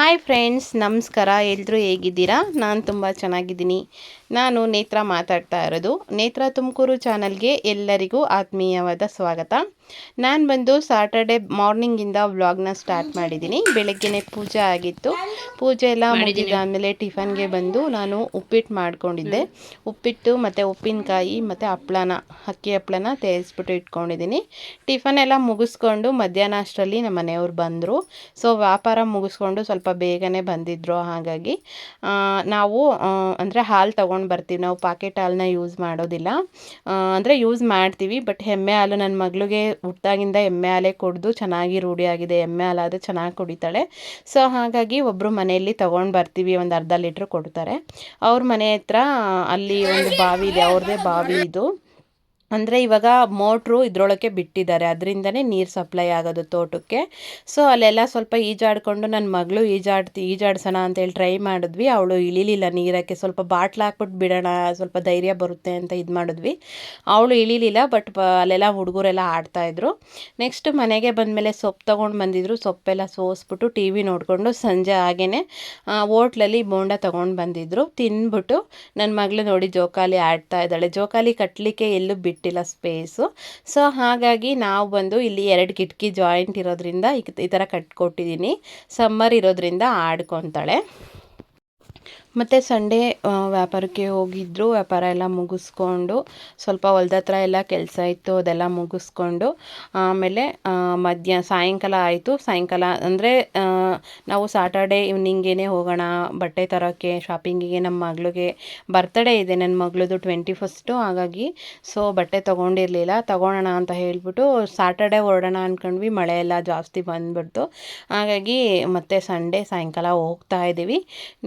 Hi friends ನಮಸ್ಕಾರ. ಎಲ್ಲರೂ ಹೇಗಿದ್ದೀರಾ? ನಾನು ತುಂಬ ಚೆನ್ನಾಗಿದ್ದೀನಿ. ನಾನು ನೇತ್ರ ಮಾತಾಡ್ತಾ ಇರೋದು. ನೇತ್ರ ತುಮಕೂರು ಚಾನಲ್ಗೆ ಎಲ್ಲರಿಗೂ ಆತ್ಮೀಯವಾದ ಸ್ವಾಗತ. ನಾನು ಬಂದು ಸಾಟರ್ಡೆ ಮಾರ್ನಿಂಗಿಂದ ವ್ಲಾಗ್ನ ಸ್ಟಾರ್ಟ್ ಮಾಡಿದ್ದೀನಿ. ಬೆಳಗ್ಗೆನೇ ಪೂಜೆ ಆಗಿತ್ತು. ಪೂಜೆ ಎಲ್ಲ ಮುಗಿದಾದಮೇಲೆ ಟಿಫನ್ಗೆ ಬಂದು ನಾನು ಉಪ್ಪಿಟ್ಟು ಮಾಡ್ಕೊಂಡಿದ್ದೆ. ಉಪ್ಪಿಟ್ಟು ಮತ್ತು ಉಪ್ಪಿನಕಾಯಿ ಮತ್ತು ಹಪ್ಳನ ಅಕ್ಕಿ ಹಪ್ಳನ ತೇರಿಸ್ಬಿಟ್ಟು ಇಟ್ಕೊಂಡಿದ್ದೀನಿ. ಟಿಫನ್ ಎಲ್ಲ ಮುಗಿಸ್ಕೊಂಡು ಮಧ್ಯಾಹ್ನ ಅಷ್ಟರಲ್ಲಿ ನಮ್ಮ ಮನೆಯವ್ರು ಬಂದರು. ಸೊ ವ್ಯಾಪಾರ ಮುಗಿಸ್ಕೊಂಡು ಸ್ವಲ್ಪ ಬೇಗನೆ ಬಂದಿದ್ದರು ಹಾಗಾಗಿ ನಾವು ಅಂದರೆ ಹಾಲು ತೊಗೊಂಡು ಬರ್ತೀವಿ. ನಾವು ಪಾಕೆಟ್ ಹಾಲನ್ನ ಯೂಸ್ ಮಾಡೋದಿಲ್ಲ. ಅಂದರೆ ಯೂಸ್ ಮಾಡ್ತೀವಿ, ಬಟ್ ಎಮ್ಮೆ ಹಾಲು ನನ್ನ ಮಗಳಿಗೆ ಹುಟ್ಟಾಗಿಂದ ಎಮ್ಮೆ ಹಾಲೇ ಕುಡಿದು ಚೆನ್ನಾಗಿ ರೂಢಿಯಾಗಿದೆ ಎಮ್ಮೆ ಹಾಲಾದರೆ ಚೆನ್ನಾಗಿ ಕುಡಿತಾಳೆ. ಸೊ, ಹಾಗಾಗಿ ಒಬ್ಬರು ಮನೆಯಲ್ಲಿ ತೊಗೊಂಡು ಬರ್ತೀವಿ, ಒಂದು ಅರ್ಧ ಲೀಟ್ರ್ ಕೊಡ್ತಾರೆ. ಅವ್ರ ಮನೆ ಹತ್ರ ಅಲ್ಲಿ ಒಂದು ಬಾವಿ ಇದೆ. ಅವ್ರದ್ದೇ ಬಾವಿ ಇದು. ಅಂದರೆ ಇವಾಗ ಮೋಟ್ರು ಇದ್ರೊಳಗೆ ಬಿಟ್ಟಿದ್ದಾರೆ. ಅದರಿಂದನೇ ನೀರು ಸಪ್ಲೈ ಆಗೋದು ತೋಟಕ್ಕೆ. ಸೊ ಅಲ್ಲೆಲ್ಲ ಸ್ವಲ್ಪ ಈಜಾಡಿಕೊಂಡು ನನ್ನ ಮಗಳು ಈಜಾಡ್ತಿ, ಈಜಾಡ್ಸೋಣ ಅಂತೇಳಿ ಟ್ರೈ ಮಾಡಿದ್ವಿ. ಅವಳು ಇಳಿಲಿಲ್ಲ ನೀರಕ್ಕೆ. ಸ್ವಲ್ಪ ಬಾಟ್ಲು ಹಾಕ್ಬಿಟ್ಟು ಬಿಡೋಣ, ಸ್ವಲ್ಪ ಧೈರ್ಯ ಬರುತ್ತೆ ಅಂತ ಇದು ಮಾಡಿದ್ವಿ. ಅವಳು ಇಳಿಲಿಲ್ಲ ಬಟ್ ಅಲ್ಲೆಲ್ಲ ಹುಡುಗರೆಲ್ಲ ಆಡ್ತಾಯಿದ್ರು ನೆಕ್ಸ್ಟ್ ಮನೆಗೆ ಬಂದಮೇಲೆ ಸೊಪ್ಪು ತೊಗೊಂಡು ಬಂದಿದ್ರು. ಸೊಪ್ಪೆಲ್ಲ ಸೋಸ್ಬಿಟ್ಟು ಟಿ ವಿ ನೋಡಿಕೊಂಡು ಸಂಜೆ ಹಾಗೇ ಹೋಟ್ಲಲ್ಲಿ ಬೋಂಡ ತೊಗೊಂಡು ಬಂದಿದ್ರು. ತಿನ್ಬಿಟ್ಟು ನನ್ನ ಮಗಳು ನೋಡಿ ಜೋಕಾಲಿ ಆಡ್ತಾ ಇದ್ದಾಳೆ. ಜೋಕಾಲಿ ಕಟ್ಟಲಿಕ್ಕೆ ಎಲ್ಲೂ ಬಿಟ್ಟಿಲ್ಲ ಸ್ಪೇಸು. ಸೊ, ಹಾಗಾಗಿ ನಾವು ಬಂದು ಇಲ್ಲಿ ಎರಡು ಕಿಟಕಿ ಜಾಯಿಂಟ್ ಇರೋದ್ರಿಂದ ಈ ಥರ ಕಟ್ಕೊಟ್ಟಿದ್ದೀನಿ ಸಮ್ಮರ್ ಇರೋದ್ರಿಂದ ಆಡ್ಕೊತಾಳೆ. ಮತ್ತು ಸಂಡೇ ವ್ಯಾಪಾರಕ್ಕೆ ಹೋಗಿದ್ದರು ವ್ಯಾಪಾರ ಎಲ್ಲ ಮುಗಿಸ್ಕೊಂಡು, ಸ್ವಲ್ಪ ಹೊಲ್ದ ಹತ್ರ ಎಲ್ಲ ಕೆಲಸ ಇತ್ತು, ಅದೆಲ್ಲ ಮುಗಿಸ್ಕೊಂಡು, ಆಮೇಲೆ ಮಧ್ಯ, ಸಾಯಂಕಾಲ ಆಯಿತು. ಸಾಯಂಕಾಲ ಅಂದರೆ ನಾವು ಸಾಟರ್ಡೆ ಈವ್ನಿಂಗೇ ಹೋಗೋಣ, ಬಟ್ಟೆ ತರೋಕ್ಕೆ ಶಾಪಿಂಗಿಗೆ ನಮ್ಮ ಮಗಳಿಗೆ ಬರ್ತಡೇ ಇದೆ ನನ್ನ ಮಗಳದು ಟ್ವೆಂಟಿ ಫಸ್ಟು ಹಾಗಾಗಿ ಸೊ ಬಟ್ಟೆ ತೊಗೊಂಡಿರಲಿಲ್ಲ. ತೊಗೊಳೋಣ ಅಂತ ಹೇಳಿಬಿಟ್ಟು ಸಾಟರ್ಡೆ ಹೊರಡೋಣ ಅಂದ್ಕೊಂಡ್ವಿ ಮಳೆ ಎಲ್ಲ ಜಾಸ್ತಿ ಬಂದ್ಬಿಡ್ತು. ಹಾಗಾಗಿ ಮತ್ತೆ ಸಂಡೇ, ಸಾಯಂಕಾಲ ಹೋಗ್ತಾ ಇದ್ದೀವಿ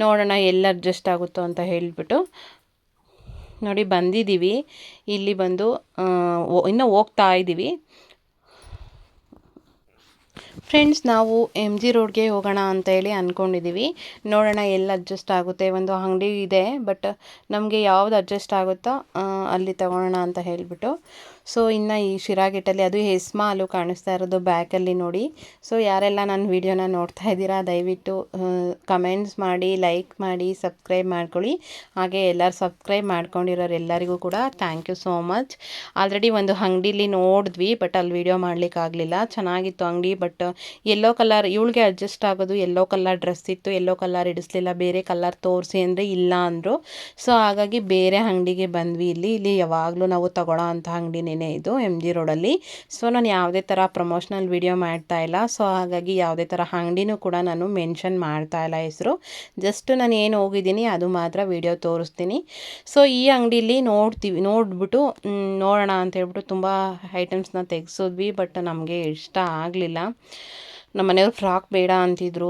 ನೋಡೋಣ ಎಲ್ಲ ಅಡ್ಜಸ್ಟ್ ಆಗುತ್ತೋ ಅಂತ ಹೇಳಿಬಿಟ್ಟು ನೋಡಿ ಬಂದಿದ್ದೀವಿ. ಇಲ್ಲಿ ಬಂದು ಇನ್ನೂ ಹೋಗ್ತಾ ಇದ್ದೀವಿ ಫ್ರೆಂಡ್ಸ್ ನಾವು ಎಂ ಜಿ ರೋಡ್ಗೆ ಹೋಗೋಣ ಅಂತ ಹೇಳಿ ಅಂದ್ಕೊಂಡಿದ್ದೀವಿ ನೋಡೋಣ ಎಲ್ಲಿ ಅಡ್ಜಸ್ಟ್ ಆಗುತ್ತೆ, ಒಂದು ಅಂಗಡಿ ಇದೆ ಬಟ್ ನಮಗೆ ಯಾವ್ದು ಅಡ್ಜಸ್ಟ್ ಆಗುತ್ತೋ ಅಲ್ಲಿ ತಗೊಳ್ಳೋಣ ಅಂತ ಹೇಳಿಬಿಟ್ಟು. ಸೊ ಇನ್ನು ಈ ಶಿರಾಗೆಟ್ಟಲ್ಲಿ ಅದು ಹೆಸ್ಮಾಲು ಕಾಣಿಸ್ತಾ ಇರೋದು ಬ್ಯಾಕಲ್ಲಿ ನೋಡಿ. ಸೊ ಯಾರೆಲ್ಲ ನನ್ನ ವೀಡಿಯೋನ ನೋಡ್ತಾ ಇದ್ದೀರಾ, ದಯವಿಟ್ಟು ಕಮೆಂಟ್ಸ್ ಮಾಡಿ ಲೈಕ್ ಮಾಡಿ ಸಬ್ಸ್ಕ್ರೈಬ್ ಮಾಡ್ಕೊಳ್ಳಿ. ಹಾಗೆ ಎಲ್ಲರೂ ಸಬ್ಸ್ಕ್ರೈಬ್ ಮಾಡ್ಕೊಂಡಿರೋರು ಎಲ್ಲರಿಗೂ ಕೂಡ thank you so much already ಒಂದು ಅಂಗಡಿಲಿ ನೋಡಿದ್ವಿ ಬಟ್ ಅಲ್ಲಿ ವೀಡಿಯೋ ಮಾಡಲಿಕ್ಕಾಗಲಿಲ್ಲ. ಚೆನ್ನಾಗಿತ್ತು ಅಂಗಡಿ ಬಟ್ ಯೆಲ್ಲೋ ಕಲರ್ ಇವಳಿಗೆ ಅಡ್ಜಸ್ಟ್ ಆಗೋದು ಎಲ್ಲೋ ಕಲರ್ ಡ್ರೆಸ್ ಇತ್ತು ಎಲ್ಲೋ ಕಲರ್ ಇಡಿಸ್ಲಿಲ್ಲ, ಬೇರೆ ಕಲರ್ ತೋರಿಸಿ ಅಂದರೆ ಇಲ್ಲ ಅಂದರು. ಸೊ ಹಾಗಾಗಿ ಬೇರೆ ಅಂಗಡಿಗೆ ಬಂದ್ವಿ ಇಲ್ಲಿ. ಇಲ್ಲಿ ಯಾವಾಗಲೂ ನಾವು ತಗೊಳ್ಳೋ ಅಂಥ ಅಂಗಡಿನೇ ಇದು ಎಂ ಜಿ ರೋಡಲ್ಲಿ ಸೊ ನಾನು ಯಾವುದೇ ಥರ ಪ್ರಮೋಷ್ನಲ್ ವೀಡಿಯೋ ಮಾಡ್ತಾ ಇಲ್ಲ. ಸೊ ಹಾಗಾಗಿ ಯಾವುದೇ ಥರ ಅಂಗಡಿನೂ ಕೂಡ ನಾನು ಮೆನ್ಷನ್ ಮಾಡ್ತಾ ಇಲ್ಲ ಹೆಸರು. ಜಸ್ಟ್ ನಾನು ಏನು ಹೋಗಿದ್ದೀನಿ ಅದು ಮಾತ್ರ ವೀಡಿಯೋ ತೋರಿಸ್ತೀನಿ. ಸೊ ಈ ಅಂಗಡಿಲಿ ನೋಡ್ತೀವಿ, ನೋಡಿಬಿಟ್ಟು ನೋಡೋಣ ಅಂತ ಹೇಳ್ಬಿಟ್ಟು ತುಂಬ ಐಟಮ್ಸ್ನ ತೆಗೆಸಿದ್ವಿ ಬಟ್ ನಮಗೆ ಇಷ್ಟ ಆಗಲಿಲ್ಲ. ನಮ್ಮ ಮನೆಯವ್ರು ಫ್ರಾಕ್ ಬೇಡ ಅಂತಿದ್ರು.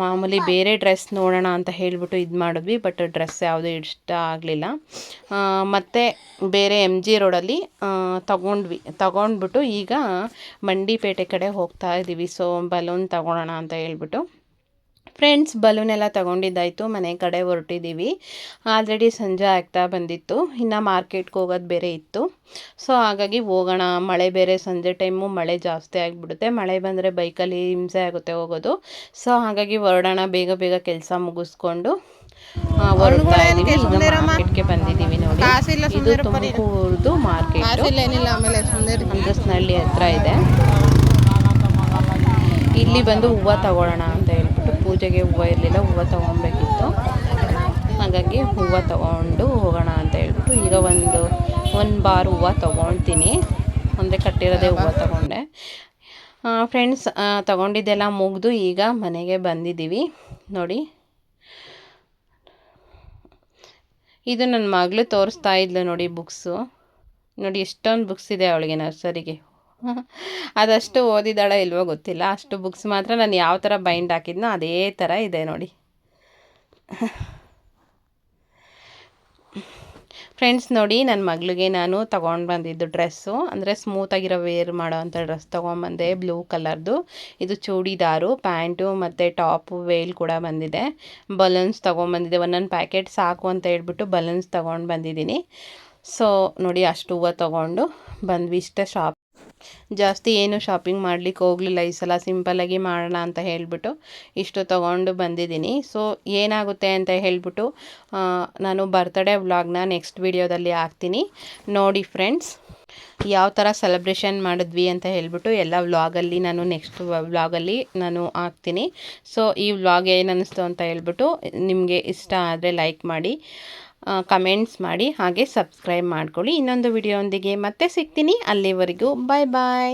ಮಾಮೂಲಿ ಬೇರೆ ಡ್ರೆಸ್ ನೋಡೋಣ ಅಂತ ಹೇಳಿಬಿಟ್ಟು ಇದು ಮಾಡಿದ್ವಿ ಬಟ್ ಡ್ರೆಸ್ ಯಾವುದೂ ಇಷ್ಟ ಆಗಲಿಲ್ಲ. ಮತ್ತು ಬೇರೆ ಎಂ ಜಿ ರೋಡಲ್ಲಿ ತಗೊಂಡ್ವಿ. ತಗೊಂಡ್ಬಿಟ್ಟು ಈಗ ಮಂಡಿಪೇಟೆ ಕಡೆ ಹೋಗ್ತಾ ಇದ್ದೀವಿ ಸೊ ಬಲೂನ್ ತಗೊಳ್ಳೋಣ ಅಂತ ಹೇಳ್ಬಿಟ್ಟು. ಫ್ರೆಂಡ್ಸ್ ಬಲೂನ್ ಎಲ್ಲ ತಗೊಂಡಿದ್ದಾಯಿತು ಮನೆ ಕಡೆ ಹೊರಟಿದ್ದೀವಿ. ಆಲ್ರೆಡಿ ಸಂಜೆ ಆಗ್ತಾ ಬಂದಿತ್ತು. ಇನ್ನು ಮಾರ್ಕೆಟ್ಗೆ ಹೋಗೋದು ಬೇರೆ ಇತ್ತು. ಸೊ ಹಾಗಾಗಿ ಹೋಗೋಣ. ಮಳೆ ಬೇರೆ ಸಂಜೆ ಟೈಮು ಮಳೆ ಜಾಸ್ತಿ ಆಗಿಬಿಡುತ್ತೆ. ಮಳೆ ಬಂದರೆ ಬೈಕಲ್ಲಿ ಹಿಂಸೆ ಆಗುತ್ತೆ ಹೋಗೋದು. ಸೊ ಹಾಗಾಗಿ ಹೊರಡೋಣ. ಬೇಗ ಬೇಗ ಕೆಲಸ ಮುಗಿಸ್ಕೊಂಡು ಆ, ಹೊರಡ್ತಾ ಇದ್ದೀವಿ ಈಗ ಮಾರ್ಕೆಟ್ಗೆ ಬಂದಿದ್ದೀವಿ ನೋಡಿ. ಇದು ತುಮಕೂರ್ದು ಮಾರ್ಕೆಟ್ ಹಂದಸ್ನಹಳ್ಳಿ ಹತ್ರ ಇದೆ. ಇಲ್ಲಿ ಬಂದು ಹೂವು ತಗೊಳ್ಳೋಣ. ಪೂಜೆಗೆ ಹೂವು ಇರಲಿಲ್ಲ, ಹೂವು ತೊಗೊಬೇಕಿತ್ತು. ಹಾಗಾಗಿ ಹೂವು ತೊಗೊಂಡು ಹೋಗೋಣ ಅಂತ ಹೇಳ್ಬಿಟ್ಟು ಈಗ ಒಂದು ಒಂದು ಬಾರ್ ಹೂವು ತೊಗೊಳ್ತೀನಿ ಅಂದರೆ ಕಟ್ಟಿರೋದೇ ಹೂವು ತಗೊಂಡೆ. ಫ್ರೆಂಡ್ಸ್ ತಗೊಂಡಿದ್ದೆಲ್ಲ ಮುಗಿದು ಈಗ ಮನೆಗೆ ಬಂದಿದ್ದೀವಿ. ನೋಡಿ. ಇದು ನನ್ನ ಮಗಳು ತೋರಿಸ್ತಾ ಇದ್ಲು ನೋಡಿ ಬುಕ್ಸು ನೋಡಿ ಎಷ್ಟೊಂದು ಬುಕ್ಸ್ ಇದೆ ಅವಳಿಗೆ ನರ್ಸರಿಗೆ. ಅದಷ್ಟು ಓದಿದಾಳ ಇಲ್ವೋ ಗೊತ್ತಿಲ್ಲ. ಅಷ್ಟು ಬುಕ್ಸ್ ಮಾತ್ರ ನಾನು ಯಾವ ಥರ ಬೈಂಡ್ ಹಾಕಿದ್ನೋ ಅದೇ ಥರ ಇದೆ ನೋಡಿ. ಫ್ರೆಂಡ್ಸ್ ನೋಡಿ ನನ್ನ ಮಗಳಿಗೆ ನಾನು ತೊಗೊಂಡು ಬಂದಿದ್ದು ಡ್ರೆಸ್ಸು ಅಂದರೆ ಸ್ಮೂತಾಗಿರೋ ವೇರ್ ಮಾಡೋವಂಥ ಡ್ರೆಸ್ ತೊಗೊಂಬಂದೆ ಬ್ಲೂ ಕಲರ್ದು ಇದು ಚೂಡಿದಾರು ಪ್ಯಾಂಟು ಮತ್ತು ಟಾಪು ವೇಲ್ ಕೂಡ ಬಂದಿದೆ. ಬಲೂನ್ಸ್ ತೊಗೊಂಬಂದಿದೆ ಒಂದೊಂದು ಪ್ಯಾಕೆಟ್ ಸಾಕು ಅಂತ ಹೇಳ್ಬಿಟ್ಟು ಬಲೂನ್ಸ್ ತೊಗೊಂಡು ಬಂದಿದ್ದೀನಿ. ಸೊ ನೋಡಿ ಅಷ್ಟು ಹೂವು ತೊಗೊಂಡು ಬಂದ್ವಿ ಇಷ್ಟೇ ಶಾಪ್ ಜಾಸ್ತಿ ಏನು ಶಾಪಿಂಗ್ ಮಾಡಲಿಕ್ಕೆ ಹೋಗಲಿಲ್ಲ, ಈ ಸಲ ಸಿಂಪಲ್ಲಾಗಿ ಮಾಡೋಣ ಅಂತ ಹೇಳಿಬಿಟ್ಟು ಇಷ್ಟು ತೊಗೊಂಡು ಬಂದಿದ್ದೀನಿ. ಸೊ ಏನಾಗುತ್ತೆ ಅಂತ ಹೇಳಿಬಿಟ್ಟು ನಾನು ಬರ್ತ್ಡೇ ವ್ಲಾಗ್ನ ನೆಕ್ಸ್ಟ್ ವಿಡಿಯೋದಲ್ಲಿ ಹಾಕ್ತೀನಿ. ನೋಡಿ ಫ್ರೆಂಡ್ಸ್ ಯಾವ ಥರ ಸೆಲೆಬ್ರೇಷನ್ ಮಾಡಿದ್ವಿ ಅಂತ ಹೇಳಿಬಿಟ್ಟು ಎಲ್ಲ ವ್ಲಾಗಲ್ಲಿ ನಾನು ನೆಕ್ಸ್ಟ್ ವ್ಲಾಗಲ್ಲಿ ನಾನು ಹಾಕ್ತೀನಿ. ಸೊ ಈ ವ್ಲಾಗ್ ಏನು ಅನ್ನಿಸ್ತು ಅಂತ ಹೇಳ್ಬಿಟ್ಟು ನಿಮಗೆ ಇಷ್ಟ ಆದರೆ ಲೈಕ್ ಮಾಡಿ. ಕಮೆಂಟ್ಸ್ ಮಾಡಿ ಹಾಗೆ ಸಬ್ಸ್ಕ್ರೈಬ್ ಮಾಡ್ಕೊಳ್ಳಿ. ಇನ್ನೊಂದು ವಿಡಿಯೋಂದಿಗೆ ಮತ್ತೆ ಸಿಗ್ತೀನಿ. ಅಲ್ಲಿವರೆಗೂ ಬಾಯ್ ಬಾಯ್